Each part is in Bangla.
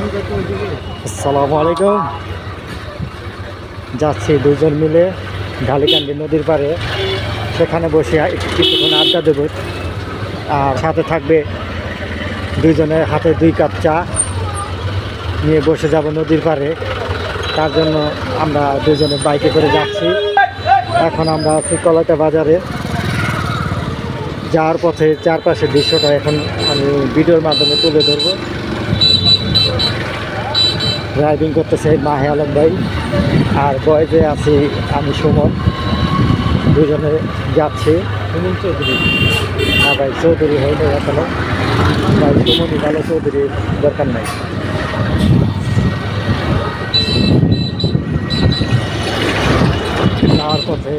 আসসালামু আলাইকুম। যাচ্ছি দুজন মিলে ঢালিকান্দি নদীর পাড়ে। সেখানে বসে কিছুক্ষণ আড্ডা দেব। আর সাথে থাকবে দুইজনের হাতে দুই কাপ চা। নিয়ে বসে যাব নদীর পাড়ে। তার জন্য আমরা দুজনে বাইকে করে যাচ্ছি। এখন আমরা আছি কলাটা বাজারে। যাওয়ার পথে চারপাশের দৃশ্যটা এখন আমি ভিডিওর মাধ্যমে তুলে ধরবো। ড্রাইভিং করতেছে মাহে আলম ভাই আর বয়েজে আছি আমি সুমন। দুজনে যাচ্ছি। সুমন চৌধুরী। না ভাই চৌধুরী হয়নি এখনও। ভাই সুমনই ভালো চৌধুরী দরকার নাই। যাওয়ার পথে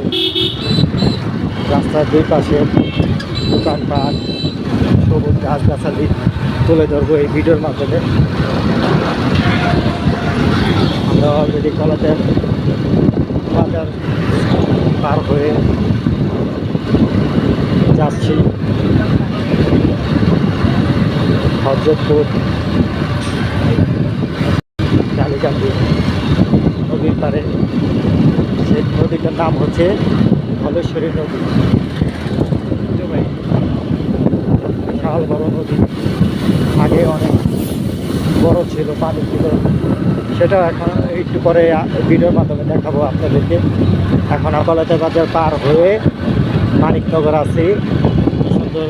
রাস্তার দুই পাশে দোকানপাট সবুজ গাছগাছালি তুলে ধরবো এই ভিডিওর মাধ্যমে। অলরেডি কলাতের বাজার পার হয়ে যাচ্ছি। হজরতপুর কালীকান্দি নদীর পারে সেই নদীটার নাম হচ্ছে ধলেশ্বরী নদী। বিশাল বড় নদী। আগে অনেক বড় ছিল, পানি ছিল। সেটা এখন একটু পরে ভিডিওর মাধ্যমে দেখাবো আপনাদেরকে। এখন আদালতের বাজার পার হয়ে মানিকনগর আছি। সুন্দর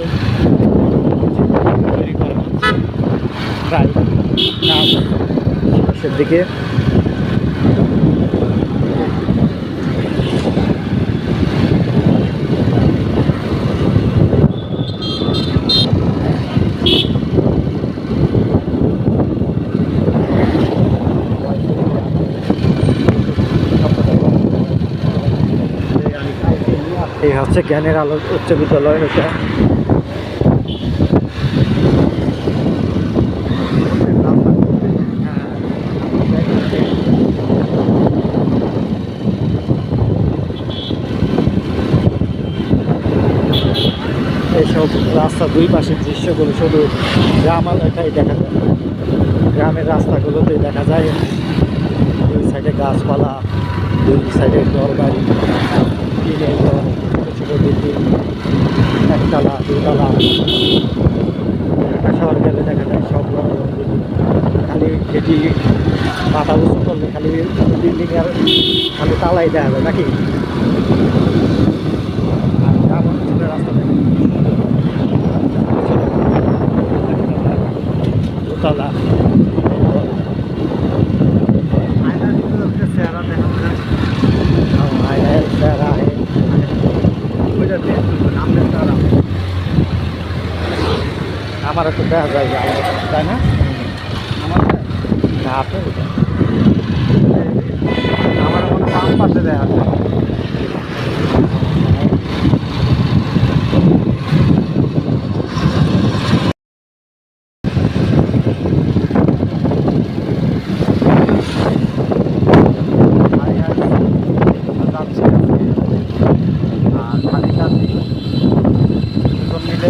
তৈরি করা হচ্ছে। প্রায় দিকে। এই হচ্ছে জ্ঞানের আলো, উচ্চ বিদ্যালয় এটা। এইসব রাস্তা দুই পাশের দৃশ্যগুলো শুধু গ্রাম এলাকায় দেখা যায়। গ্রামের রাস্তাগুলোতে দেখা যায়। দুই সাইডে গাছপালা, দুই সাইডে ঘর। বাড়ি একতলা দুতলা ঢাকা শহর গেলে দেখা যায় সব। খালি যেটি মাথা উঁচু করলে খালি বিল্ডিং আর খালি তালাই দেওয়া হবে নাকি রাস্তা। দোতলা আমার একটু দেখা যায় তাই না? আমার না আপনার আমার মনে বাম পাশে দেখা যায় হাই হাই যাচ্ছি আর খালিকান্দি দুজন মিলে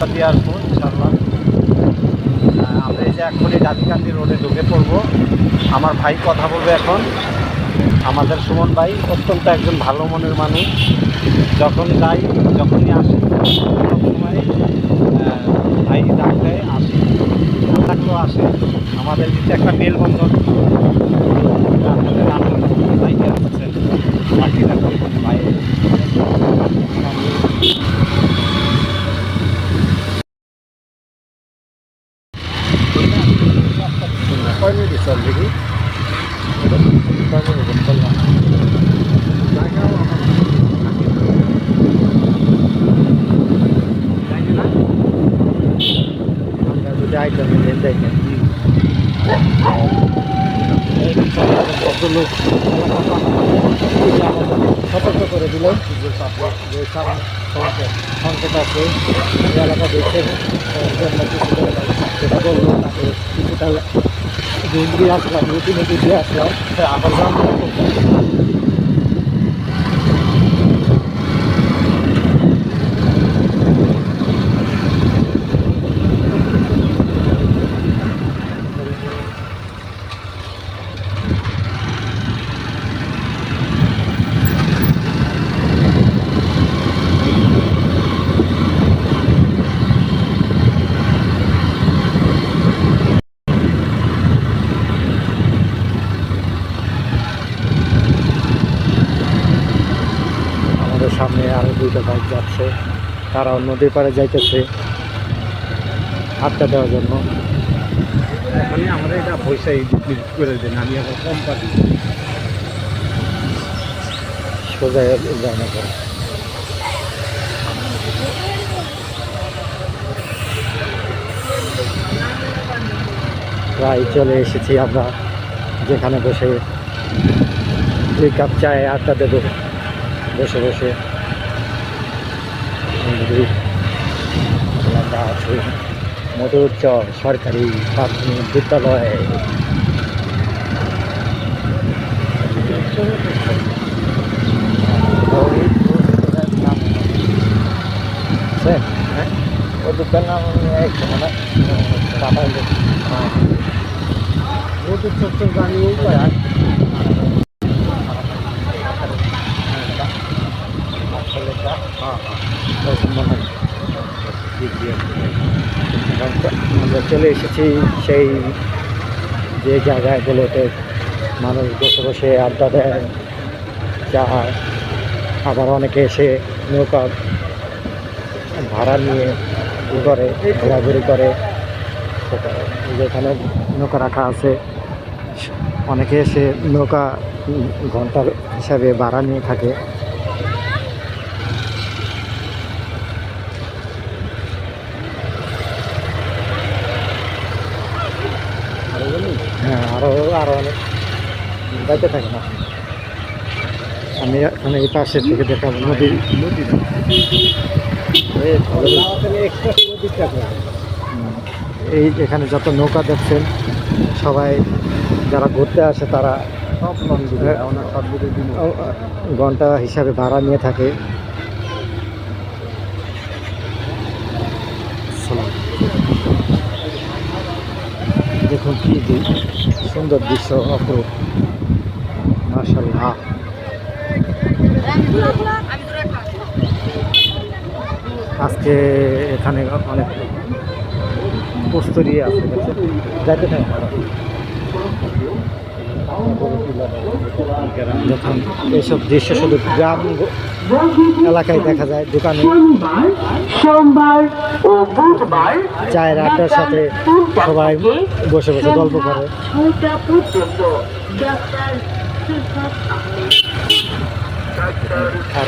আটা দিয়ে আসব ইনশাল্লাহ আমরা এই যে এখনই ডালিকান্দি রোডে ঢুকে পড়ব, আমার ভাই কথা বলবে এখন। আমাদের সুমন ভাই অত্যন্ত একজন ভালো মনের মানুষ। যখন যাই, যখনই আসি ভাই ডাক দেয় আসি, থাকলেও আসে। আমাদের কিন্তু একটা মেলবন্ধন। রাখুন ভাই দেখেন ভদ্রলোক সতর্ক করে দিল যে সংকট আছে এলাকা দেখে যেটা বলল তাকে কিছুটা দিন দিয়ে আসলাম রুটিনে দিয়ে আসলাম আবার দুইটা বাইক যাচ্ছে তারাও নদীর পাড়ে যাইতেছে আড্ডা দেওয়ার জন্য। এখানে আমরা এটা পয়সাই বিক্রি করে দেন আমি আবার কম পাচ্ছি সোজা করে প্রায় চলে এসেছি আমরা যেখানে বসে দুই কাপ চায়ে আড্ডা দেবো বসে বসে। দুই আমরা আছি মধুচ্চ সরকারি প্রাথমিক বিদ্যালয় Sen, o dukkan ng extra na papayag. ওদের চত্বর গাড়ি আমরা চলে এসেছি সেই যে জায়গাগুলোতে মানুষ বসে বসে আড্ডা দেয় চা আবার অনেকে এসে নৌকা ভাড়া নিয়ে করে ঘোরাঘুরি করে। যেখানে নৌকা রাখা আছে অনেকে এসে নৌকা উম, ঘণ্টার হিসাবে ভাড়া নিয়ে থাকে। হ্যাঁ আরও আরও অনেক যাইতে থাকে না। আমি এখানে এই পাশের থেকে দেখাবো নদী। হুম, এই এখানে যত নৌকা দেখছেন সবাই যারা ঘুরতে আসে তারা দিকে ও, ঘণ্টা হিসাবে ভাড়া নিয়ে থাকে। সালাম। দেখুন কি সুন্দর দৃশ্য অপরূপ। মার্শাল্লাহ আজকে এখানে অনেক প্রস্তুতি আছে যাইতে থাকে দেখুন এইসব দৃশ্য শুধু গ্রাম এলাকায় দেখা যায় দোকানে। সোমবার ও বুধবার চায়ের আড্ডার সাথে সবাই বসে বসে গল্প করে। আর